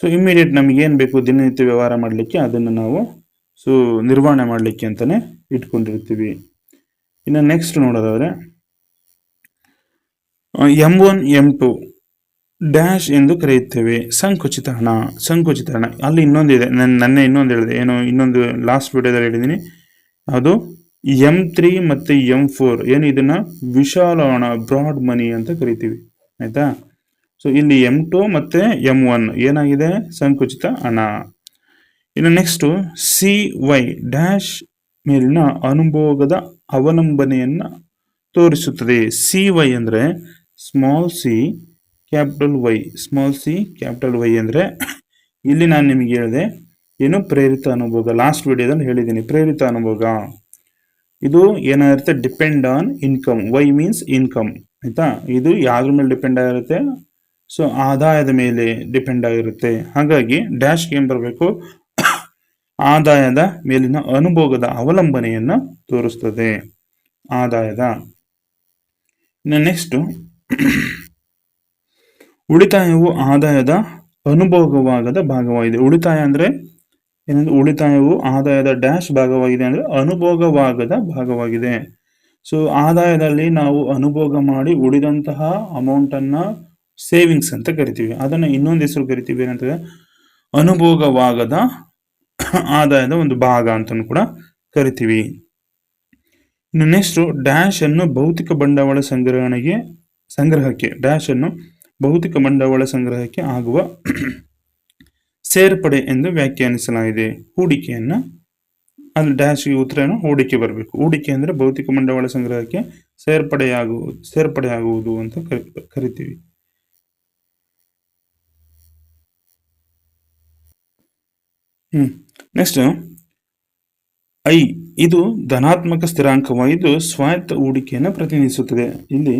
ಸೊ ಇಮಿಡಿಯೇಟ್ ನಮ್ಗೆ ಏನ್ ಬೇಕು? ದಿನನಿತ್ಯ ವ್ಯವಹಾರ ಮಾಡಲಿಕ್ಕೆ ಅದನ್ನು ನಾವು ಸೊ ನಿರ್ವಹಣೆ ಮಾಡಲಿಕ್ಕೆ ಅಂತಲೇ ಇಟ್ಕೊಂಡಿರ್ತೀವಿ. ಇನ್ನು ನೆಕ್ಸ್ಟ್ ನೋಡೋದಾದ್ರೆ M one M two dash ಎಂದು ಕರೆಯುತ್ತೇವೆ. ಸಂಕುಚಿತ ಹಣ ಸಂಕುಚಿತ ಹಣ. ಅಲ್ಲಿ ಇನ್ನೊಂದಿದೆ. ನನ್ನ ನನ್ನ ಇನ್ನೊಂದು ಹೇಳಿದೆ. ಏನು ಇನ್ನೊಂದು ಲಾಸ್ಟ್ ವಿಡಿಯೋದಲ್ಲಿ ಹೇಳಿದ್ದೀನಿ ಅದು ಎಂ ತ್ರೀ ಮತ್ತು ಎಂ ಫೋರ್ ಏನು ಇದನ್ನ? ವಿಶಾಲ ಹಣ ಬ್ರಾಡ್ ಮನಿ ಅಂತ ಕರಿತೀವಿ. ಆಯ್ತಾ? ಸೊ ಇಲ್ಲಿ ಎಂ ಟು ಮತ್ತೆ ಎಂ ಒನ್ ಏನಾಗಿದೆ? ಸಂಕುಚಿತ ಹಣ. ಇನ್ನು ನೆಕ್ಸ್ಟ್ ಸಿ ವೈ ಡ್ಯಾಶ್ ಮೇಲಿನ ಅನುಭೋಗದ ಅವಲಂಬನೆಯನ್ನು ತೋರಿಸುತ್ತದೆ. ಸಿ ವೈ ಅಂದ್ರೆ small C capital Y, small C, capital Y ಅಂದರೆ ಇಲ್ಲಿ ನಾನು ನಿಮಗೆ ಹೇಳಿದೆ, ಏನು ಪ್ರೇರಿತ ಅನುಭೋಗ? ಲಾಸ್ಟ್ ವಿಡಿಯೋದಲ್ಲಿ ಹೇಳಿದ್ದೀನಿ, ಪ್ರೇರಿತ ಅನುಭೋಗ. ಇದು ಏನಾಗಿರುತ್ತೆ depend on income Y means income ಆಯಿತಾ? ಇದು ಯಾವ್ದ್ರ ಮೇಲೆ ಡಿಪೆಂಡ್ ಆಗಿರುತ್ತೆ? ಸೊ ಆದಾಯದ ಮೇಲೆ ಡಿಪೆಂಡ್ ಆಗಿರುತ್ತೆ. ಹಾಗಾಗಿ ಡ್ಯಾಶ್ ಏನು ಬರಬೇಕು? ಆದಾಯದ ಮೇಲಿನ ಅನುಭೋಗದ ಅವಲಂಬನೆಯನ್ನು ತೋರಿಸ್ತದೆ. ಆದಾಯದ. ನೆಕ್ಸ್ಟ್ ಉಳಿತಾಯವು ಆದಾಯದ ಅನುಭೋಗವಾಗದ ಭಾಗವಾಗಿದೆ. ಉಳಿತಾಯ ಅಂದ್ರೆ ಏನಂದ್ರೆ ಉಳಿತಾಯವು ಆದಾಯದ ಡ್ಯಾಶ್ ಭಾಗವಾಗಿದೆ ಅಂದ್ರೆ ಅನುಭೋಗವಾಗದ ಭಾಗವಾಗಿದೆ. ಸೊ ಆದಾಯದಲ್ಲಿ ನಾವು ಅನುಭೋಗ ಮಾಡಿ ಉಳಿದಂತಹ ಅಮೌಂಟನ್ನು ಸೇವಿಂಗ್ಸ್ ಅಂತ ಕರಿತೀವಿ. ಅದನ್ನ ಇನ್ನೊಂದು ಹೆಸರು ಕರಿತೀವಿ ಏನಂತಂದರೆ ಅನುಭೋಗವಾಗದ ಆದಾಯದ ಒಂದು ಭಾಗ ಅಂತಲೂ ಕೂಡ ಕರಿತೀವಿ. ಇನ್ನು ನೆಕ್ಸ್ಟು ಡ್ಯಾಶ್ ಅನ್ನು ಭೌತಿಕ ಬಂಡವಾಳ ಸಂಗ್ರಹಣೆಗೆ, ಸಂಗ್ರಹಕ್ಕೆ ಡ್ಯಾಶ್ ಅನ್ನು ಭೌತಿಕ ಬಂಡವಾಳ ಸಂಗ್ರಹಕ್ಕೆ ಆಗುವ ಸೇರ್ಪಡೆ ಎಂದು ವ್ಯಾಖ್ಯಾನಿಸಲಾಗಿದೆ. ಹೂಡಿಕೆಯನ್ನು, ಅಲ್ಲಿ ಡ್ಯಾಶ್ಗೆ ಉತ್ತರ ಏನು? ಹೂಡಿಕೆ ಬರಬೇಕು. ಹೂಡಿಕೆ ಅಂದ್ರೆ ಭೌತಿಕ ಬಂಡವಾಳ ಸಂಗ್ರಹಕ್ಕೆ ಸೇರ್ಪಡೆಯಾಗುವುದು ಸೇರ್ಪಡೆಯಾಗುವುದು ಅಂತ ಕರಿ, ಕರಿತೀವಿ. ಹ್ಮ್. ನೆಕ್ಸ್ಟ್ ಐ, ಇದು ಧನಾತ್ಮಕ ಸ್ಥಿರಾಂಕವಾಗಿದ್ದು ಸ್ವಾಯತ್ತ ಹೂಡಿಕೆಯನ್ನು ಪ್ರತಿನಿಧಿಸುತ್ತದೆ. ಇಲ್ಲಿ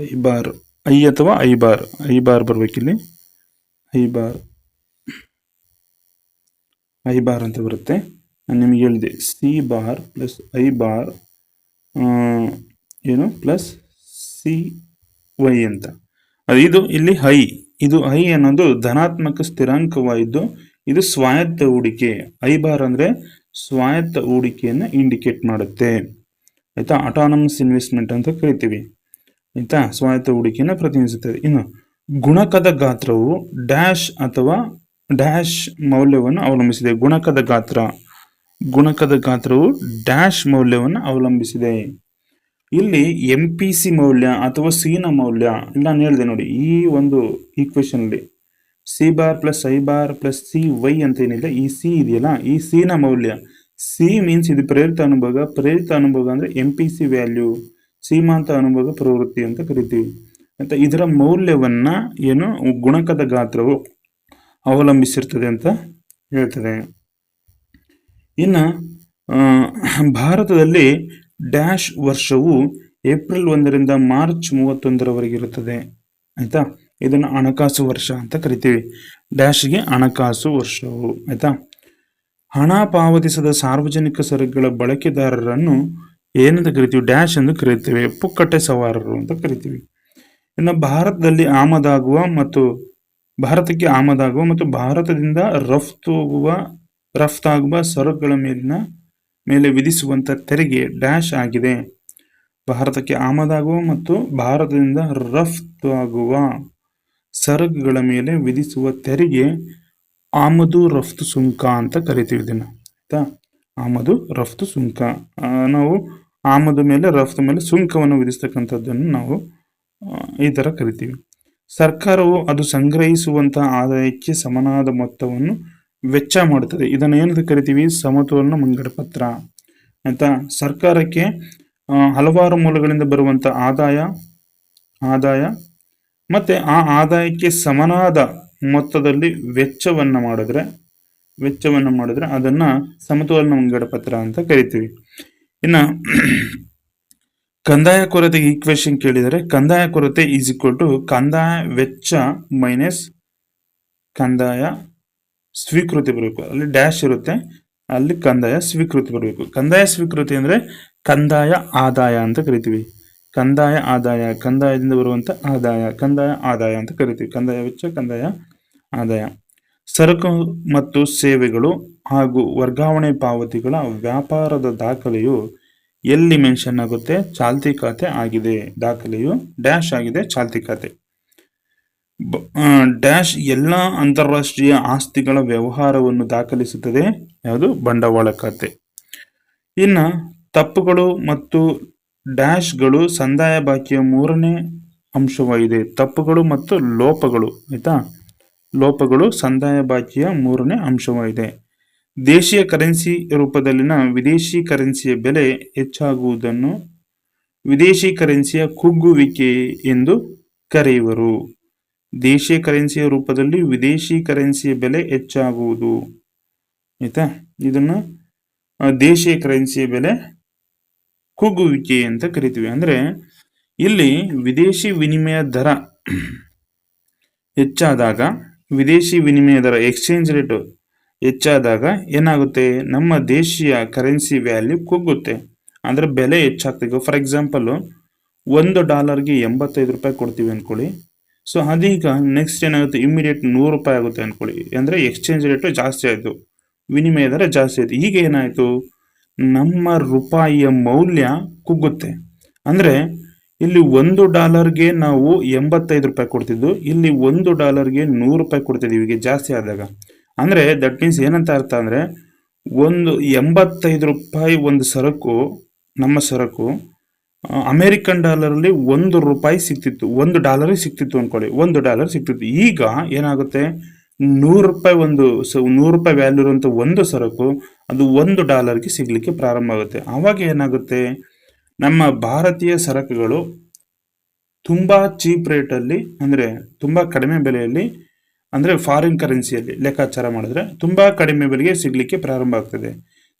ಐ ಬಾರ್. ಐ ಅಥವಾ ಐ ಬಾರ್ ಐ ಬಾರ್ ಬರ್ಬೇಕಿಲ್ಲಿ. ಐ ಬಾರ್ ಐ ಬಾರ್ ಅಂತ ಬರುತ್ತೆ. ನಾನು ನಿಮಗೆ ಹೇಳಿದೆ, C bar plus I bar ಏನು ಪ್ಲಸ್ ಸಿ ವೈ ಅಂತ. ಅದು ಇದು ಇಲ್ಲಿ ಹೈ, ಇದು ಹೈ ಅನ್ನೋದು ಧನಾತ್ಮಕ ಸ್ಥಿರಾಂಕವಾಗಿದ್ದು ಇದು ಸ್ವಾಯತ್ತ ಹೂಡಿಕೆ. ಐ ಬಾರ್ ಅಂದ್ರೆ ಸ್ವಾಯತ್ತ ಹೂಡಿಕೆಯನ್ನು ಇಂಡಿಕೇಟ್ ಮಾಡುತ್ತೆ. ಆಯಿತಾ? ಅಟಾನಮಸ್ ಇನ್ವೆಸ್ಟ್ಮೆಂಟ್ ಅಂತ ಕರಿತೀವಿ. ಆಯ್ತಾ? ಸ್ವಾಯತ್ತ ಹೂಡಿಕೆಯನ್ನು ಪ್ರತಿನಿಧಿಸುತ್ತದೆ. ಇನ್ನು ಗುಣಕದ ಗಾತ್ರವು ಡ್ಯಾಶ್ ಅಥವಾ ಡ್ಯಾಶ್ ಮೌಲ್ಯವನ್ನು ಅವಲಂಬಿಸಿದೆ. ಗುಣಕದ ಗಾತ್ರ, ಗುಣಕದ ಗಾತ್ರವು ಡ್ಯಾಶ್ ಮೌಲ್ಯವನ್ನು ಅವಲಂಬಿಸಿದೆ. ಇಲ್ಲಿ ಎಂ ಪಿ ಸಿ ಮೌಲ್ಯ ಅಥವಾ ಸಿನ ಮೌಲ್ಯ ನಾನು ಹೇಳಿದೆ ನೋಡಿ, ಈ ಒಂದು ಈಕ್ವೇಶನ್ ಅಲ್ಲಿ C bar plus I bar plus C Y ಅಂತ ಏನಿದೆ, ಈ ಸಿ ಇದೆಯಲ್ಲ, ಈ ಸಿ ನ ಮೌಲ್ಯ. ಸಿ ಮೀನ್ಸ್ ಇದು ಪ್ರೇರಿತ ಅನುಭೋಗ. ಪ್ರೇರಿತ ಅನುಭೋಗ ಅಂದ್ರೆ ಎಂ ಪಿ ಸಿ ವ್ಯಾಲ್ಯೂ ಸೀಮಾಂತ ಅನುಭವ ಪ್ರವೃತ್ತಿ ಅಂತ ಕರಿತೀವಿ. ಅಂತ ಇದರ ಮೌಲ್ಯವನ್ನ ಏನು ಗುಣಕದ ಗಾತ್ರವು ಅವಲಂಬಿಸಿರ್ತದೆ ಅಂತ ಹೇಳ್ತದೆ ಇನ್ನು ಭಾರತದಲ್ಲಿ ಡ್ಯಾಶ್ ವರ್ಷವು ಏಪ್ರಿಲ್ ಒಂದರಿಂದ ಮಾರ್ಚ್ ಮೂವತ್ತೊಂದರವರೆಗೆ ಇರುತ್ತದೆ. ಆಯ್ತಾ? ಇದನ್ನು ಹಣಕಾಸು ವರ್ಷ ಅಂತ ಕರಿತೀವಿ. ಡ್ಯಾಶ್ಗೆ ಹಣಕಾಸು ವರ್ಷವು, ಆಯ್ತಾ? ಹಣ ಪಾವತಿಸದ ಸಾರ್ವಜನಿಕ ಸರಕುಗಳ ಬಳಕೆದಾರರನ್ನು ಏನಂತ ಕರಿತೀವಿ? ಡ್ಯಾಶ್ ಎಂದು ಕರಿತೀವಿ. ಪುಕ್ಕಟ್ಟೆ ಸವಾರರು ಅಂತ ಕರಿತೀವಿ. ಇನ್ನು ಭಾರತದಲ್ಲಿ ಆಮದಾಗುವ ಮತ್ತು ಭಾರತಕ್ಕೆ ಆಮದಾಗುವ ಮತ್ತು ಭಾರತದಿಂದ ರಫ್ತು ಹೋಗುವ ರಫ್ತಾಗುವ ಸರಕುಗಳ ಮೇಲಿನ, ಮೇಲೆ ವಿಧಿಸುವಂಥ ತೆರಿಗೆ ಡ್ಯಾಶ್ ಆಗಿದೆ. ಭಾರತಕ್ಕೆ ಆಮದಾಗುವ ಮತ್ತು ಭಾರತದಿಂದ ರಫ್ತು ಆಗುವ ಸರಕುಗಳ ಮೇಲೆ ವಿಧಿಸುವ ತೆರಿಗೆ ಆಮದು ರಫ್ತು ಸುಂಕ ಅಂತ ಕರಿತೀವಿ ಇದನ್ನು. ಆಯ್ತಾ? ಆಮದು ರಫ್ತು ಸುಂಕ. ನಾವು ಆಮದು ಮೇಲೆ, ರಫ್ತು ಮೇಲೆ ಸುಂಕವನ್ನು ವಿಧಿಸ್ತಕ್ಕಂಥದ್ದನ್ನು ನಾವು ಈ ಥರ ಕರಿತೀವಿ. ಸರ್ಕಾರವು ಅದು ಸಂಗ್ರಹಿಸುವಂತಹ ಆದಾಯಕ್ಕೆ ಸಮನಾದ ಮೊತ್ತವನ್ನು ವೆಚ್ಚ ಮಾಡುತ್ತದೆ. ಇದನ್ನು ಏನಂತ ಕರಿತೀವಿ? ಸಮತೋಲನ ಮುಂಗಡ ಪತ್ರ ಆಯ್ತಾ? ಸರ್ಕಾರಕ್ಕೆ ಹಲವಾರು ಮೂಲಗಳಿಂದ ಬರುವಂಥ ಆದಾಯ ಆದಾಯ ಮತ್ತೆ ಆ ಆದಾಯಕ್ಕೆ ಸಮನಾದ ಮೊತ್ತದಲ್ಲಿ ವೆಚ್ಚವನ್ನು ಮಾಡಿದ್ರೆ ವೆಚ್ಚವನ್ನು ಮಾಡಿದ್ರೆ ಅದನ್ನ ಸಮತೋಲನ ಮುಂಗಡ ಪತ್ರ ಅಂತ ಕರಿತೀವಿ. ಇನ್ನ ಕಂದಾಯ ಕೊರತೆ ಈಕ್ವೇಶನ್ ಕೇಳಿದರೆ ಕಂದಾಯ ಕೊರತೆ ಈಸ್ ಈಕ್ವಲ್ ಟು ಕಂದಾಯ ವೆಚ್ಚ ಮೈನಸ್ ಕಂದಾಯ ಸ್ವೀಕೃತಿ ಬರಬೇಕು. ಅಲ್ಲಿ ಡ್ಯಾಶ್ ಇರುತ್ತೆ, ಅಲ್ಲಿ ಕಂದಾಯ ಸ್ವೀಕೃತಿ ಬರಬೇಕು. ಕಂದಾಯ ಸ್ವೀಕೃತಿ ಅಂದರೆ ಕಂದಾಯ ಆದಾಯ ಅಂತ ಕರಿತೀವಿ. ಕಂದಾಯ ಆದಾಯ, ಕಂದಾಯದಿಂದ ಬರುವಂಥ ಆದಾಯ, ಕಂದಾಯ ಆದಾಯ ಅಂತ ಕರಿತೀವಿ. ಕಂದಾಯ ವೆಚ್ಚ, ಕಂದಾಯ ಆದಾಯ. ಸರಕು ಮತ್ತು ಸೇವೆಗಳು ಹಾಗೂ ವರ್ಗಾವಣೆ ಪಾವತಿಗಳ ವ್ಯಾಪಾರದ ದಾಖಲೆಯು ಎಲ್ಲಿ ಮೆನ್ಷನ್ ಆಗುತ್ತೆ? ಚಾಲ್ತಿ ಖಾತೆ ಆಗಿದೆ. ದಾಖಲೆಯು ಡ್ಯಾಶ್ ಆಗಿದೆ. ಚಾಲ್ತಿ ಖಾತೆ. ಡ್ಯಾಶ್ ಎಲ್ಲ ಅಂತಾರಾಷ್ಟ್ರೀಯ ಆಸ್ತಿಗಳ ವ್ಯವಹಾರವನ್ನು ದಾಖಲಿಸುತ್ತದೆ. ಯಾವುದು? ಬಂಡವಾಳ ಖಾತೆ. ಇನ್ನ ತಪ್ಪುಗಳು ಮತ್ತು ಡ್ಯಾಶ್ಗಳು ಸಂದಾಯ ಬಾಕಿಯ ಮೂರನೇ ಅಂಶವಾಗಿದೆ. ತಪ್ಪುಗಳು ಮತ್ತು ಲೋಪಗಳು, ಆಯ್ತಾ? ಲೋಪಗಳು ಸಂದಾಯ ಬಾಕಿಯ ಮೂರನೇ ಅಂಶವಾಗಿದೆ. ದೇಶೀಯ ಕರೆನ್ಸಿ ರೂಪದಲ್ಲಿನ ವಿದೇಶಿ ಕರೆನ್ಸಿಯ ಬೆಲೆ ಹೆಚ್ಚಾಗುವುದನ್ನು ವಿದೇಶಿ ಕರೆನ್ಸಿಯ ಕುಗ್ಗುವಿಕೆ ಎಂದು ಕರೆಯುವರು. ದೇಶೀಯ ಕರೆನ್ಸಿಯ ರೂಪದಲ್ಲಿ ವಿದೇಶಿ ಕರೆನ್ಸಿಯ ಬೆಲೆ ಹೆಚ್ಚಾಗುವುದು. ಆಯಿತಾ? ಇದನ್ನು ದೇಶೀಯ ಕರೆನ್ಸಿಯ ಬೆಲೆ ಕುಗ್ಗುವಿಕೆ ಅಂತ ಕರಿತೀವಿ. ಅಂದರೆ, ಇಲ್ಲಿ ವಿದೇಶಿ ವಿನಿಮಯ ದರ ಹೆಚ್ಚಾದಾಗ ವಿದೇಶಿ ವಿನಿಮಯ ದರ ಎಕ್ಸ್ಚೇಂಜ್ ರೇಟ್ ಹೆಚ್ಚಾದಾಗ ಏನಾಗುತ್ತೆ? ನಮ್ಮ ದೇಶೀಯ ಕರೆನ್ಸಿ ವ್ಯಾಲ್ಯೂ ಕುಗ್ಗುತ್ತೆ. ಅಂದರೆ ಬೆಲೆ ಹೆಚ್ಚಾಗ್ತಿಗು ಫಾರ್ ಎಕ್ಸಾಂಪಲ್ಲು ಒಂದು ಡಾಲರ್ಗೆ ಎಂಬತ್ತೈದು ರೂಪಾಯಿ ಕೊಡ್ತೀವಿ ಅಂದ್ಕೊಳ್ಳಿ ಸೊ ಅದೀಗ ನೆಕ್ಸ್ಟ್ ಏನಾಗುತ್ತೆ? ಇಮಿಡಿಯೇಟ್ ನೂರು ರೂಪಾಯಿ ಆಗುತ್ತೆ ಅಂದ್ಕೊಳ್ಳಿ ಅಂದರೆ ಎಕ್ಸ್ಚೇಂಜ್ ರೇಟು ಜಾಸ್ತಿ ಆಯಿತು. ವಿನಿಮಯ ದರ ಜಾಸ್ತಿ ಆಯಿತು. ಈಗ ಏನಾಯಿತು? ನಮ್ಮ ರೂಪಾಯಿಯ ಮೌಲ್ಯ ಕುಗ್ಗುತ್ತೆ. ಅಂದ್ರೆ ಇಲ್ಲಿ ಒಂದು ಡಾಲರ್ಗೆ ನಾವು ಎಂಬತ್ತೈದು ರೂಪಾಯಿ ಕೊಡ್ತಿದ್ದು, ಇಲ್ಲಿ ಒಂದು ಡಾಲರ್ಗೆ ನೂರು ರೂಪಾಯಿ ಕೊಡ್ತಿದ್ದೀವಿ ಈಗ ಜಾಸ್ತಿ ಆದಾಗ. ಅಂದರೆ ದಟ್ ಮೀನ್ಸ್ ಏನಂತ ಅರ್ಥ ಅಂದರೆ, ಒಂದು ಎಂಬತ್ತೈದು ರೂಪಾಯಿ ಒಂದು ಸರಕು, ನಮ್ಮ ಸರಕು ಅಮೇರಿಕನ್ ಡಾಲರಲ್ಲಿ ಒಂದು ರೂಪಾಯಿ ಸಿಗ್ತಿತ್ತು ಒಂದು ಡಾಲರ್ ಸಿಗ್ತಿತ್ತು ಅಂದ್ಕೊಳ್ಳಿ ಒಂದು ಡಾಲರ್ ಸಿಗ್ತಿತ್ತು ಈಗ ಏನಾಗುತ್ತೆ, ನೂರು ರೂಪಾಯಿ ಒಂದು ನೂರು ರೂಪಾಯಿ ವ್ಯಾಲ್ಯೂ ಇರುವಂಥ ಒಂದು ಸರಕು, ಅದು ಒಂದು ಡಾಲರ್ಗೆ ಸಿಗಲಿಕ್ಕೆ ಪ್ರಾರಂಭ ಆಗುತ್ತೆ. ಆವಾಗ ಏನಾಗುತ್ತೆ ನಮ್ಮ ಭಾರತೀಯ ಸರಕುಗಳು ತುಂಬ ಚೀಪ್ ರೇಟಲ್ಲಿ ಅಂದರೆ ತುಂಬ ಕಡಿಮೆ ಬೆಲೆಯಲ್ಲಿ ಅಂದರೆ ಫಾರಿನ್ ಕರೆನ್ಸಿಯಲ್ಲಿ ಲೆಕ್ಕಾಚಾರ ಮಾಡಿದ್ರೆ ತುಂಬ ಕಡಿಮೆ ಬೆಲೆಗೆ ಸಿಗಲಿಕ್ಕೆ ಪ್ರಾರಂಭ ಆಗ್ತದೆ.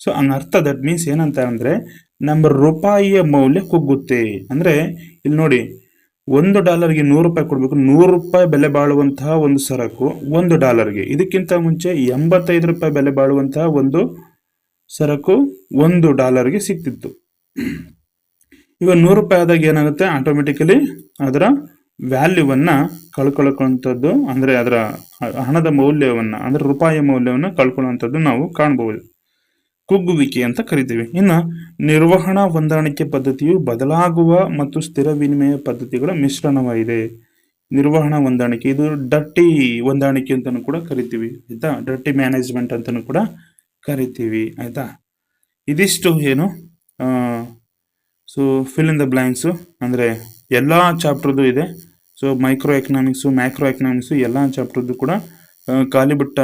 ಸೊ ಅರ್ಥ ದಟ್ ಮೀನ್ಸ್ ಏನಂತ ಅಂದರೆ ನಮ್ಮ ರೂಪಾಯಿಯ ಮೌಲ್ಯ ಕುಗ್ಗುತ್ತೆ. ಅಂದರೆ ಇಲ್ಲಿ ನೋಡಿ, ಒಂದು ಡಾಲರ್ಗೆ ನೂರು ರೂಪಾಯಿ ಕೊಡಬೇಕು, ನೂರು ರೂಪಾಯಿ ಬೆಲೆ ಬಾಳುವಂತಹ ಒಂದು ಸರಕು ಒಂದು ಡಾಲರ್ಗೆ ಇದಕ್ಕಿಂತ ಮುಂಚೆ ಎಂಬತ್ತೈದು ರೂಪಾಯಿ ಬೆಲೆ ಬಾಳುವಂತಹ ಒಂದು ಸರಕು ಒಂದು ಡಾಲರ್ಗೆ ಸಿಗ್ತಿತ್ತು. ಇವಾಗ ನೂರು ರೂಪಾಯಿ ಆದಾಗ ಏನಾಗುತ್ತೆ? ಆಟೋಮೆಟಿಕಲಿ ಅದರ ವ್ಯಾಲ್ಯೂವನ್ನ ಕಳ್ಕೊಳ್ಳೋಂಥದ್ದು ಅಂದ್ರೆ ಅದರ ಹಣದ ಮೌಲ್ಯವನ್ನ, ಅಂದ್ರೆ ರೂಪಾಯಿ ಮೌಲ್ಯವನ್ನ ಕಳ್ಕೊಳ್ಳುವಂಥದ್ದು ನಾವು ಕಾಣಬಹುದು ಕುಗ್ಗುವಿಕೆ ಅಂತ ಕರಿತೀವಿ. ಇನ್ನು ನಿರ್ವಹಣಾ ಹೊಂದಾಣಿಕೆ ಪದ್ಧತಿಯು ಬದಲಾಗುವ ಮತ್ತು ಸ್ಥಿರ ವಿನಿಮಯ ಪದ್ಧತಿಗಳ ಮಿಶ್ರಣವಾಗಿದೆ. ನಿರ್ವಹಣಾ ಹೊಂದಾಣಿಕೆ, ಇದು ಡಟ್ಟಿ ಹೊಂದಾಣಿಕೆ ಅಂತಲೂ ಕೂಡ ಕರಿತೀವಿ, ಆಯಿತಾ? ಡಟ್ಟಿ ಮ್ಯಾನೇಜ್ಮೆಂಟ್ ಅಂತಲೂ ಕೂಡ ಕರಿತೀವಿ, ಆಯ್ತಾ? ಇದಿಷ್ಟು ಏನು so fill in the blanks ಅಂದರೆ ಎಲ್ಲ ಚಾಪ್ಟರ್ದು ಇದೆ. So micro economics macro economics ಎಲ್ಲ ಚಾಪ್ಟ್ರದ್ದು ಕೂಡ ಖಾಲಿ ಬಿಟ್ಟ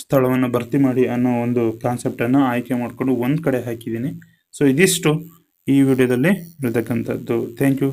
ಸ್ಥಳವನ್ನು ಭರ್ತಿ ಮಾಡಿ ಅನ್ನೋ ಒಂದು ಕಾನ್ಸೆಪ್ಟನ್ನು ಆಯ್ಕೆ ಮಾಡಿಕೊಂಡು ಒಂದು ಕಡೆ ಹಾಕಿದ್ದೀನಿ. ಸೊ ಇದಿಷ್ಟು ಈ ವಿಡಿಯೋದಲ್ಲಿ ಇರತಕ್ಕಂಥದ್ದು. Thank you